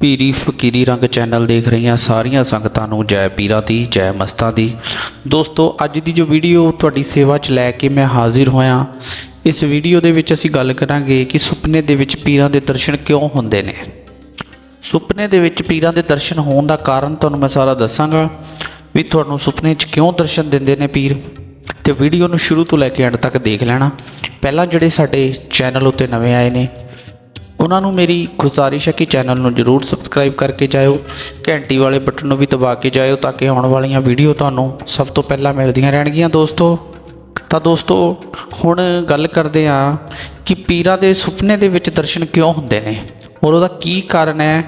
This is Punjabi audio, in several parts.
ਪੀਰੀ ਫਕੀਰੀ ਰੰਗ ਚੈਨਲ ਦੇਖ ਰਹੀਆਂ ਸਾਰੀਆਂ ਸੰਗਤਾਂ ਨੂੰ ਜੈ ਪੀਰਾਂ ਦੀ, ਜੈ ਮਸਤਾਂ ਦੀ। ਦੋਸਤੋ, ਅੱਜ ਦੀ ਜੋ ਵੀਡੀਓ ਤੁਹਾਡੀ ਸੇਵਾ 'ਚ ਲੈ ਕੇ ਮੈਂ ਹਾਜ਼ਰ ਹੋਇਆ, ਇਸ ਵੀਡੀਓ ਦੇ ਵਿੱਚ ਅਸੀਂ ਗੱਲ ਕਰਾਂਗੇ ਕਿ ਸੁਪਨੇ ਦੇ ਵਿੱਚ ਪੀਰਾਂ ਦੇ ਦਰਸ਼ਨ ਕਿਉਂ ਹੁੰਦੇ ਨੇ। ਸੁਪਨੇ ਦੇ ਵਿੱਚ ਪੀਰਾਂ ਦੇ ਦਰਸ਼ਨ ਹੋਣ ਦਾ ਕਾਰਨ ਤੁਹਾਨੂੰ ਮੈਂ ਸਾਰਾ ਦੱਸਾਂਗਾ ਵੀ ਤੁਹਾਨੂੰ ਸੁਪਨੇ 'ਚ ਕਿਉਂ ਦਰਸ਼ਨ ਦਿੰਦੇ ਨੇ ਪੀਰ। ਤੇ ਵੀਡੀਓ ਨੂੰ ਸ਼ੁਰੂ ਤੋਂ ਲੈ ਕੇ ਐਂਡ ਤੱਕ ਦੇਖ ਲੈਣਾ। ਪਹਿਲਾਂ ਜਿਹੜੇ ਸਾਡੇ ਚੈਨਲ ਉੱਤੇ ਨਵੇਂ ਆਏ ਨੇ, ਉਹਨਾਂ ਨੂੰ ਮੇਰੀ ਗੁਜ਼ਾਰਿਸ਼ ਹੈ ਕਿ ਚੈਨਲ ਨੂੰ ਜਰੂਰ ਸਬਸਕ੍ਰਾਈਬ ਕਰਕੇ ਜਾਇਓ, ਘੰਟੀ ਵਾਲੇ ਬਟਨ ਨੂੰ ਵੀ ਦਬਾ ਕੇ ਜਾਇਓ ਤਾਂ ਕਿ ਆਉਣ ਵਾਲੀਆਂ ਵੀਡੀਓ ਤੁਹਾਨੂੰ ਸਭ ਤੋਂ ਪਹਿਲਾਂ ਮਿਲਦੀਆਂ ਰਹਿਣਗੀਆਂ ਦੋਸਤੋ। ਤਾਂ ਦੋਸਤੋ, ਹੁਣ ਗੱਲ ਕਰਦੇ ਹਾਂ ਕਿ ਪੀਰਾਂ ਦੇ ਸੁਪਨੇ ਦੇ ਵਿੱਚ ਦਰਸ਼ਨ ਕਿਉਂ ਹੁੰਦੇ ਨੇ? ਔਰ ਉਹਦਾ ਕੀ ਕਾਰਨ ਹੈ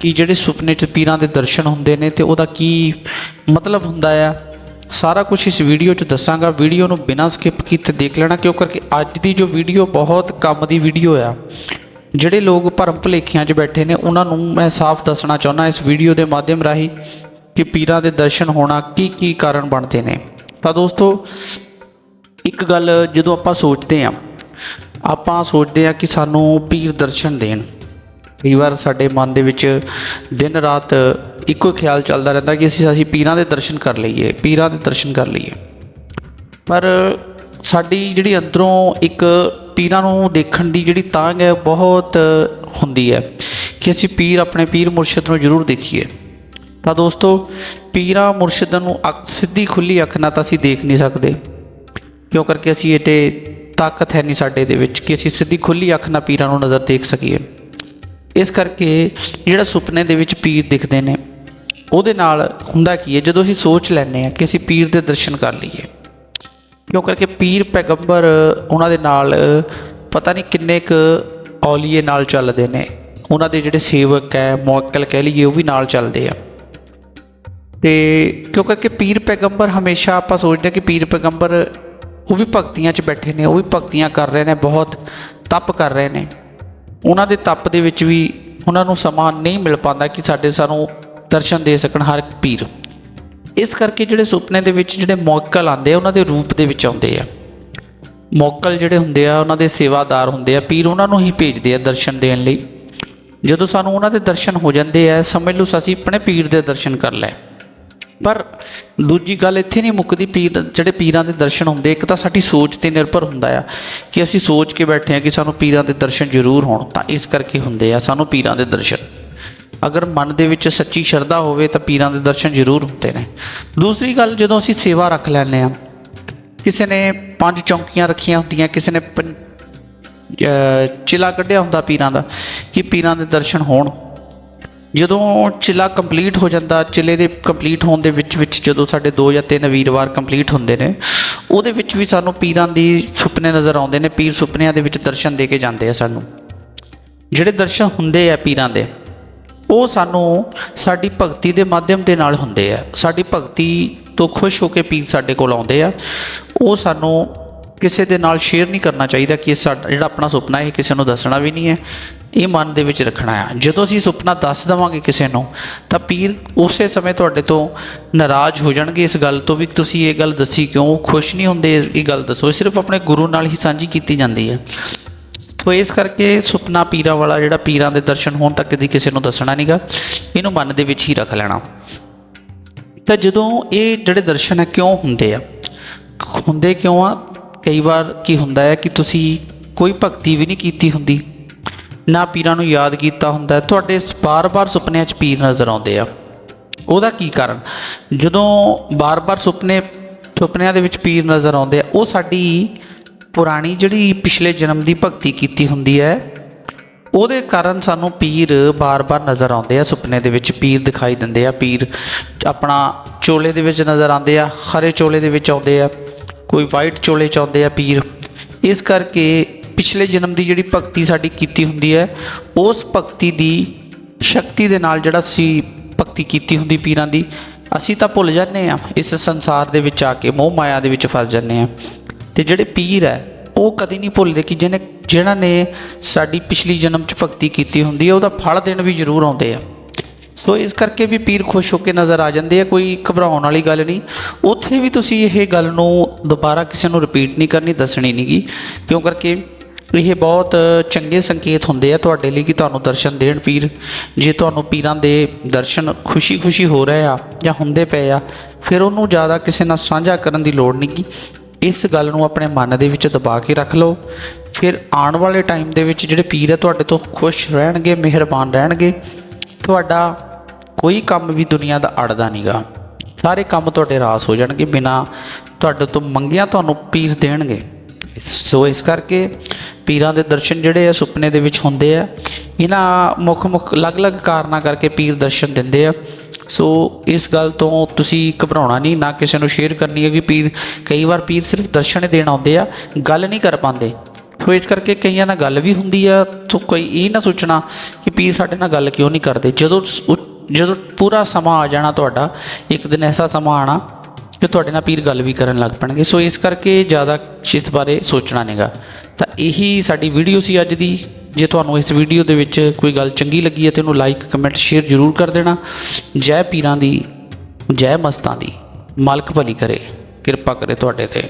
ਕਿ ਜਿਹੜੇ ਸੁਪਨੇ 'ਚ ਪੀਰਾਂ ਦੇ ਦਰਸ਼ਨ ਹੁੰਦੇ ਨੇ ਤੇ ਉਹਦਾ ਕੀ ਮਤਲਬ ਹੁੰਦਾ ਆ? ਸਾਰਾ ਕੁਝ ਇਸ ਵੀਡੀਓ 'ਚ ਦੱਸਾਂਗਾ। ਵੀਡੀਓ ਨੂੰ ਬਿਨਾਂ ਸਕਿਪ ਕੀਤੇ ਦੇਖ ਲੈਣਾ, ਕਿਉਂ? ਕਰਕੇ ਅੱਜ ਦੀ ਜੋ ਵੀਡੀਓ ਬਹੁਤ ਕੰਮ ਦੀ ਵੀਡੀਓ ਆ। ਜਿਹੜੇ ਲੋਕ ਭਰਮ ਭੁਲੇਖਿਆਂ 'ਚ ਬੈਠੇ ਨੇ, ਉਹਨਾਂ ਨੂੰ ਮੈਂ ਸਾਫ਼ ਦੱਸਣਾ ਚਾਹੁੰਦਾ ਇਸ ਵੀਡੀਓ ਦੇ ਮਾਧਿਅਮ ਰਾਹੀਂ ਕਿ ਪੀਰਾਂ ਦੇ ਦਰਸ਼ਨ ਹੋਣਾ ਕੀ ਕੀ ਕਾਰਨ ਬਣਦੇ ਨੇ। ਤਾਂ ਦੋਸਤੋ, ਇੱਕ ਗੱਲ ਜਦੋਂ ਆਪਾਂ ਸੋਚਦੇ ਹਾਂ ਆਪਾਂ ਸੋਚਦੇ ਹਾਂ ਕਿ ਸਾਨੂੰ ਪੀਰ ਦਰਸ਼ਨ ਦੇਣ। ਕਈ ਵਾਰ ਸਾਡੇ ਮਨ ਦੇ ਵਿੱਚ ਦਿਨ ਰਾਤ ਇੱਕੋ ਖਿਆਲ ਚੱਲਦਾ ਰਹਿੰਦਾ ਕਿ ਅਸੀਂ ਅਸੀਂ ਪੀਰਾਂ ਦੇ ਦਰਸ਼ਨ ਕਰ ਲਈਏ, ਪੀਰਾਂ ਦੇ ਦਰਸ਼ਨ ਕਰ ਲਈਏ। ਪਰ ਸਾਡੀ ਜਿਹੜੀ ਅੰਦਰੋਂ ਇੱਕ ਪੀਰਾਂ ਨੂੰ ਦੇਖਣ ਦੀ ਜਿਹੜੀ ਤਾਂਗ ਹੈ ਬਹੁਤ ਹੁੰਦੀ ਹੈ ਕਿ ਅਸੀਂ ਪੀਰ ਆਪਣੇ ਪੀਰ ਮੁਰਸ਼ਿਦ ਨੂੰ ਜ਼ਰੂਰ ਦੇਖੀਏ। ਤਾਂ ਦੋਸਤੋ, ਪੀਰਾਂ ਮੁਰਸ਼ਿਦਾਂ ਨੂੰ ਅੱਖ ਸਿੱਧੀ ਖੁੱਲੀ ਅੱਖ ਨਾਲ ਤਾਂ ਅਸੀਂ ਦੇਖ ਨਹੀਂ ਸਕਦੇ। ਕਿਉਂ ਕਰਕੇ ਅਸੀਂ ਇਹਤੇ ਤਾਕਤ ਹੈ ਨਹੀਂ ਸਾਡੇ ਦੇ ਵਿੱਚ ਕਿ ਅਸੀਂ ਸਿੱਧੀ ਖੁੱਲੀ ਅੱਖ ਨਾਲ ਪੀਰਾਂ ਨੂੰ ਨਜ਼ਰ ਦੇਖ ਸਕੀਏ। ਇਸ ਕਰਕੇ ਜਿਹੜਾ ਸੁਪਨੇ ਦੇ ਵਿੱਚ ਪੀਰ ਦਿਖਦੇ ਨੇ, ਉਹਦੇ ਨਾਲ ਹੁੰਦਾ ਕੀ ਹੈ, ਜਦੋਂ ਅਸੀਂ ਸੋਚ ਲੈਂਦੇ ਹਾਂ ਕਿ ਅਸੀਂ ਪੀਰ ਦੇ ਦਰਸ਼ਨ ਕਰ ਲਈਏ, ਕਿਉਂ ਕਰਕੇ ਪੀਰ ਪੈਗੰਬਰ ਉਹਨਾਂ ਦੇ ਨਾਲ, ਪਤਾ ਨਹੀਂ ਕਿੰਨੇ ਕੁ ਔਲੀਏ ਨਾਲ ਚੱਲਦੇ ਨੇ, ਉਹਨਾਂ ਦੇ ਜਿਹੜੇ ਸੇਵਕ ਹੈ, ਮੁਅੱਕਲ ਕਹਿ ਲਈਏ, ਉਹ ਵੀ ਨਾਲ ਚੱਲਦੇ ਆ। ਤੇ ਕਿਉਂ ਕਰਕੇ ਪੀਰ ਪੈਗੰਬਰ ਹਮੇਸ਼ਾ ਆਪਾਂ ਸੋਚਦੇ ਹਾਂ ਕਿ ਪੀਰ ਪੈਗੰਬਰ ਉਹ ਵੀ ਭਗਤੀਆਂ 'ਚ ਬੈਠੇ ਨੇ, ਉਹ ਵੀ ਭਗਤੀਆਂ ਕਰ ਰਹੇ ਨੇ, ਬਹੁਤ ਤਪ ਕਰ ਰਹੇ ਨੇ। ਉਹਨਾਂ ਦੇ ਤਪ ਦੇ ਵਿੱਚ ਵੀ ਉਹਨਾਂ ਨੂੰ ਸਮਾਂ ਨਹੀਂ ਮਿਲ ਪਾਉਂਦਾ ਕਿ ਸਾਡੇ ਸਾਨੂੰ ਦਰਸ਼ਨ ਦੇ ਸਕਣ ਹਰ ਇੱਕ ਪੀਰ। ਇਸ ਕਰਕੇ ਜਿਹੜੇ ਸੁਪਨੇ ਦੇ ਵਿੱਚ ਜਿਹੜੇ ਮੌਕਲ ਆਉਂਦੇ ਆ, ਉਹਨਾਂ ਦੇ ਰੂਪ ਦੇ ਵਿੱਚ ਆਉਂਦੇ ਆ। ਮੌਕਲ ਜਿਹੜੇ ਹੁੰਦੇ ਆ, ਉਹਨਾਂ ਦੇ ਸੇਵਾਦਾਰ ਹੁੰਦੇ ਆ, ਪੀਰ ਉਹਨਾਂ ਨੂੰ ਹੀ ਭੇਜਦੇ ਆ ਦਰਸ਼ਨ ਦੇਣ ਲਈ। ਜਦੋਂ ਸਾਨੂੰ ਉਹਨਾਂ ਦੇ ਦਰਸ਼ਨ ਹੋ ਜਾਂਦੇ ਆ, ਸਮਝ ਲਓ ਅਸੀਂ ਆਪਣੇ ਪੀਰ ਦੇ ਦਰਸ਼ਨ ਕਰ ਲਏ। ਪਰ ਦੂਜੀ ਗੱਲ ਇੱਥੇ ਨਹੀਂ ਮੁੱਕਦੀ ਪੀਰ ਜਿਹੜੇ ਪੀਰਾਂ ਦੇ ਦਰਸ਼ਨ ਹੁੰਦੇ, ਇੱਕ ਤਾਂ ਸਾਡੀ ਸੋਚ ਤੇ ਨਿਰਭਰ ਹੁੰਦਾ ਆ ਕਿ ਅਸੀਂ ਸੋਚ ਕੇ ਬੈਠੇ ਆ ਕਿ ਸਾਨੂੰ ਪੀਰਾਂ ਦੇ ਦਰਸ਼ਨ ਜ਼ਰੂਰ ਹੋਣ, ਤਾਂ ਇਸ ਕਰਕੇ ਹੁੰਦੇ ਆ ਸਾਨੂੰ ਪੀਰਾਂ ਦੇ ਦਰਸ਼ਨ। ਅਗਰ ਮਨ ਦੇ ਵਿੱਚ ਸੱਚੀ ਸ਼ਰਧਾ ਹੋਵੇ ਤਾਂ ਪੀਰਾਂ ਦੇ ਦਰਸ਼ਨ ਜ਼ਰੂਰ ਹੁੰਦੇ ਨੇ। ਦੂਸਰੀ ਗੱਲ, ਜਦੋਂ ਅਸੀਂ ਸੇਵਾ ਰੱਖ ਲੈਂਦੇ ਆ ਕਿਸੇ ਨੇ ਪੰਜ ਚੌਂਕੀਆਂ ਰੱਖੀਆਂ ਹੁੰਦੀਆਂ, ਕਿਸੇ ਨੇ ਪੰ- ਅਹ ਚਿਲਾ ਕੱਢਿਆ ਹੁੰਦਾ ਪੀਰਾਂ ਦਾ ਕਿ ਪੀਰਾਂ ਦੇ ਦਰਸ਼ਨ ਹੋਣ ਜਦੋਂ ਚਿਲਾ ਕੰਪਲੀਟ ਹੋ ਜਾਂਦਾ, ਚਿਲੇ ਦੇ ਕੰਪਲੀਟ ਹੋਣ ਦੇ ਵਿੱਚ ਵਿੱਚ ਜਦੋਂ ਸਾਡੇ ਦੋ ਜਾਂ ਤਿੰਨ ਵੀਰਵਾਰ ਕੰਪਲੀਟ ਹੁੰਦੇ ਨੇ, ਉਹਦੇ ਵਿੱਚ ਵੀ ਸਾਨੂੰ ਪੀਰਾਂ ਦੀ ਸੁਪਨੇ ਨਜ਼ਰ ਆਉਂਦੇ ਨੇ, ਪੀਰ ਸੁਪਨਿਆਂ ਦੇ ਵਿੱਚ ਦਰਸ਼ਨ ਦੇ ਕੇ ਜਾਂਦੇ ਆ ਸਾਨੂੰ। ਜਿਹੜੇ ਦਰਸ਼ਨ ਹੁੰਦੇ ਆ ਪੀਰਾਂ ਦੇ, ਉਹ ਸਾਨੂੰ ਸਾਡੀ ਭਗਤੀ ਦੇ ਮਾਧਿਅਮ ਦੇ ਨਾਲ ਹੁੰਦੇ ਆ। ਸਾਡੀ ਭਗਤੀ ਤੋਂ ਖੁਸ਼ ਹੋ ਕੇ ਪੀਰ ਸਾਡੇ ਕੋਲ ਆਉਂਦੇ ਆ। ਉਹ ਸਾਨੂੰ ਕਿਸੇ ਦੇ ਨਾਲ ਸ਼ੇਅਰ ਨਹੀਂ ਕਰਨਾ ਚਾਹੀਦਾ ਕਿ ਇਹ ਸਾਡਾ, ਜਿਹੜਾ ਆਪਣਾ ਸੁਪਨਾ ਹੈ, ਇਹ ਕਿਸੇ ਨੂੰ ਦੱਸਣਾ ਵੀ ਨਹੀਂ ਹੈ। ਇਹ ਮਨ ਦੇ ਵਿੱਚ ਰੱਖਣਾ ਆ। ਜਦੋਂ ਅਸੀਂ ਸੁਪਨਾ ਦੱਸ ਦਵਾਂਗੇ ਕਿਸੇ ਨੂੰ, ਤਾਂ ਪੀਰ ਉਸੇ ਸਮੇਂ ਤੁਹਾਡੇ ਤੋਂ ਨਾਰਾਜ਼ ਹੋ ਜਾਣਗੇ ਇਸ ਗੱਲ ਤੋਂ ਵੀ ਤੁਸੀਂ ਇਹ ਗੱਲ ਦੱਸੀ ਕਿਉਂ? ਖੁਸ਼ ਨਹੀਂ ਹੁੰਦੇ ਇਹ ਗੱਲ ਦੱਸੋ। ਇਹ ਸਿਰਫ ਆਪਣੇ ਗੁਰੂ ਨਾਲ ਹੀ ਸਾਂਝੀ ਕੀਤੀ ਜਾਂਦੀ ਹੈ। ਤੋ ਇਸ ਕਰਕੇ ਸੁਪਨਾ ਪੀਰਾਂ ਵਾਲਾ ਜਿਹੜਾ ਪੀਰਾਂ ਦੇ ਦਰਸ਼ਨ ਹੋਣ ਤੱਕ ਕਦੀ ਕਿਸੇ ਨੂੰ ਦੱਸਣਾ ਨਹੀਂਗਾ ਇਹਨੂੰ ਮਨ ਦੇ ਵਿੱਚ ਹੀ ਰੱਖ ਲੈਣਾ। ਤਾਂ ਜਦੋਂ ਇਹ ਜਿਹੜੇ ਦਰਸ਼ਨ ਹੈ ਕਿਉਂ ਹੁੰਦੇ ਆ? ਹੁੰਦੇ ਕਿਉਂ ਆ? ਕਈ ਵਾਰ ਕੀ ਹੁੰਦਾ ਹੈ ਕਿ ਤੁਸੀਂ ਕੋਈ ਭਗਤੀ ਵੀ ਨਹੀਂ ਕੀਤੀ ਹੁੰਦੀ। ਨਾ ਪੀਰਾਂ ਨੂੰ ਯਾਦ ਕੀਤਾ ਹੁੰਦਾ ਤੁਹਾਡੇ ਬਾਰ-ਬਾਰ ਸੁਪਨਿਆਂ 'ਚ ਪੀਰ ਨਜ਼ਰ ਆਉਂਦੇ ਆ। ਉਹਦਾ ਕੀ ਕਾਰਨ? ਜਦੋਂ ਬਾਰ-ਬਾਰ ਸੁਪਨੇ, ਸੁਪਨਿਆਂ ਦੇ ਵਿੱਚ ਪੀਰ ਨਜ਼ਰ ਆਉਂਦੇ ਆ, ਉਹ ਸਾਡੀ ਪੁਰਾਣੀ ਜਿਹੜੀ ਪਿਛਲੇ ਜਨਮ ਦੀ ਭਗਤੀ ਕੀਤੀ ਹੁੰਦੀ ਹੈ, ਉਹਦੇ ਕਾਰਨ ਸਾਨੂੰ ਪੀਰ ਬਾਰ-ਬਾਰ ਨਜ਼ਰ ਆਉਂਦੇ ਆ, ਸੁਪਨੇ ਦੇ ਵਿੱਚ ਪੀਰ ਦਿਖਾਈ ਦਿੰਦੇ ਆ। ਪੀਰ ਆਪਣਾ ਚੋਲੇ ਦੇ ਵਿੱਚ ਨਜ਼ਰ ਆਉਂਦੇ ਆ, ਹਰੇ ਚੋਲੇ ਦੇ ਵਿੱਚ ਆਉਂਦੇ ਆ, ਕੋਈ ਵਾਈਟ ਚੋਲੇ ਚ ਆਉਂਦੇ ਆ ਪੀਰ। ਇਸ ਕਰਕੇ ਪਿਛਲੇ ਜਨਮ ਦੀ ਜਿਹੜੀ ਭਗਤੀ ਸਾਡੀ ਕੀਤੀ ਹੁੰਦੀ ਹੈ, ਉਸ ਭਗਤੀ ਦੀ ਸ਼ਕਤੀ ਦੇ ਨਾਲ ਜਿਹੜਾ ਸੀ ਭਗਤੀ ਕੀਤੀ ਹੁੰਦੀ ਪੀਰਾਂ ਦੀ, ਅਸੀਂ ਤਾਂ ਭੁੱਲ ਜਾਂਦੇ ਆ ਇਸ ਸੰਸਾਰ ਦੇ ਵਿੱਚ ਆ ਕੇ, ਮੋਹ ਮਾਇਆ ਦੇ ਵਿੱਚ ਫਸ ਜਾਂਦੇ ਆ ਤੇ ਜਿਹੜੇ ਪੀਰ ਹੈ, ਉਹ ਕਦੀ ਨਹੀਂ ਭੁੱਲਦੇ ਕਿ ਜਿਹਨੇ ਜਿਹੜਾ ਨੇ ਸਾਡੀ ਪਿਛਲੀ ਜਨਮ 'ਚ ਭਗਤੀ ਕੀਤੀ ਹੁੰਦੀ ਹੈ, ਉਹਦਾ ਫਲ ਦੇਣ ਵੀ ਜ਼ਰੂਰ ਆਉਂਦੇ ਆ। ਸੋ ਇਸ ਕਰਕੇ ਵੀ ਪੀਰ ਖੁਸ਼ ਹੋ ਕੇ ਨਜ਼ਰ ਆ ਜਾਂਦੇ ਆ, ਕੋਈ ਘਬਰਾਉਣ ਵਾਲੀ ਗੱਲ ਨਹੀਂ। ਉੱਥੇ ਵੀ ਤੁਸੀਂ ਇਹ ਗੱਲ ਨੂੰ ਦੁਬਾਰਾ ਕਿਸੇ ਨੂੰ ਰਿਪੀਟ ਨਹੀਂ ਕਰਨੀ, ਦੱਸਣੀ ਨਹੀਂਗੀ ਕਿਉਂ ਕਰਕੇ ਇਹ ਬਹੁਤ ਚੰਗੇ ਸੰਕੇਤ ਹੁੰਦੇ ਆ ਤੁਹਾਡੇ ਲਈ ਕਿ ਤੁਹਾਨੂੰ ਦਰਸ਼ਨ ਦੇਣ ਪੀਰ। ਜੇ ਤੁਹਾਨੂੰ ਪੀਰਾਂ ਦੇ ਦਰਸ਼ਨ ਖੁਸ਼ੀ-ਖੁਸ਼ੀ ਹੋ ਰਹੇ ਆ ਜਾਂ ਹੁੰਦੇ ਪਏ ਆ, ਫਿਰ ਉਹਨੂੰ ਜ਼ਿਆਦਾ ਕਿਸੇ ਨਾਲ ਸਾਂਝਾ ਕਰਨ ਦੀ ਲੋੜ ਨਹੀਂ। ਗੀ ਇਸ ਗੱਲ ਨੂੰ ਆਪਣੇ ਮਨ ਦੇ ਵਿੱਚ ਦਬਾ ਕੇ ਰੱਖ ਲਓ। ਫਿਰ ਆਉਣ ਵਾਲੇ ਟਾਈਮ ਦੇ ਵਿੱਚ ਜਿਹੜੇ ਪੀਰ ਆ ਤੁਹਾਡੇ ਤੋਂ ਖੁਸ਼ ਰਹਿਣਗੇ, ਮਿਹਰਬਾਨ ਰਹਿਣਗੇ। ਤੁਹਾਡਾ ਕੋਈ ਕੰਮ ਵੀ ਦੁਨੀਆ ਦਾ ਅੜਦਾ ਨਹੀਂਗਾ ਸਾਰੇ ਕੰਮ ਤੁਹਾਡੇ ਰਾਸ ਹੋ ਜਾਣਗੇ ਬਿਨਾ ਤੁਹਾਡੇ ਤੋਂ ਮੰਗਿਆ ਤੁਹਾਨੂੰ ਪੀਰ ਦੇਣਗੇ। ਸੋ ਇਸ ਕਰਕੇ ਪੀਰਾਂ ਦੇ ਦਰਸ਼ਨ ਜਿਹੜੇ ਆ ਸੁਪਨੇ ਦੇ ਵਿੱਚ ਹੁੰਦੇ ਆ। ਇਹਨਾਂ ਮੁੱਖ ਮੁੱਖ ਅਲੱਗ-ਅਲੱਗ ਕਾਰਨਾਂ ਕਰਕੇ ਪੀਰ ਦਰਸ਼ਨ ਦਿੰਦੇ ਆ। ਸੋ ਇਸ ਗੱਲ ਤੋਂ ਤੁਸੀਂ ਘਬਰਾਉਣਾ ਨਹੀਂ, ਨਾ ਕਿਸੇ ਨੂੰ ਸ਼ੇਅਰ ਕਰਨੀ ਹੈ ਕਿ ਪੀਰ, ਕਈ ਵਾਰ ਪੀਰ ਸਿਰਫ ਦਰਸ਼ਨ ਹੀ ਦੇਣ ਆਉਂਦੇ ਆ, ਗੱਲ ਨਹੀਂ ਕਰ ਪਾਉਂਦੇ। ਸੋ ਇਸ ਕਰਕੇ ਕਈਆਂ ਨਾਲ ਗੱਲ ਵੀ ਹੁੰਦੀ ਆ ਤੋ ਕੋਈ ਇਹ ਨਾ ਸੋਚਣਾ ਕਿ ਪੀਰ ਸਾਡੇ ਨਾਲ ਗੱਲ ਕਿਉਂ ਨਹੀਂ ਕਰਦੇ। ਜਦੋਂ ਜਦੋਂ ਪੂਰਾ ਸਮਾਂ ਆ ਜਾਣਾ ਤੁਹਾਡਾ, ਇੱਕ ਦਿਨ ਐਸਾ ਸਮਾਂ ਆਣਾ ਕਿ ਤੁਹਾਡੇ ਨਾਲ ਪੀਰ ਗੱਲ ਵੀ ਕਰਨ ਲੱਗ ਪੈਣਗੇ। ਸੋ ਇਸ ਕਰਕੇ ਜ਼ਿਆਦਾ ਇਸ ਬਾਰੇ ਸੋਚਣਾ ਨਹੀਂਗਾ। ਤਾਂ ਇਹੀ ਸਾਡੀ ਵੀਡੀਓ ਸੀ ਅੱਜ ਦੀ। ਜੇ ਤੁਹਾਨੂੰ ਇਸ ਵੀਡੀਓ ਦੇ ਵਿੱਚ ਕੋਈ ਗੱਲ ਚੰਗੀ ਲੱਗੀ ਹੈ ਤੇ ਉਹਨੂੰ ਲਾਈਕ ਕਮੈਂਟ ਸ਼ੇਅਰ ਜ਼ਰੂਰ ਕਰ ਦੇਣਾ। ਜੈ ਪੀਰਾਂ ਦੀ, ਜੈ ਮਸਤਾਂ ਦੀ। ਮਾਲਕ ਭਲੀ ਕਰੇ, ਕਿਰਪਾ ਕਰੇ ਤੁਹਾਡੇ ਤੇ।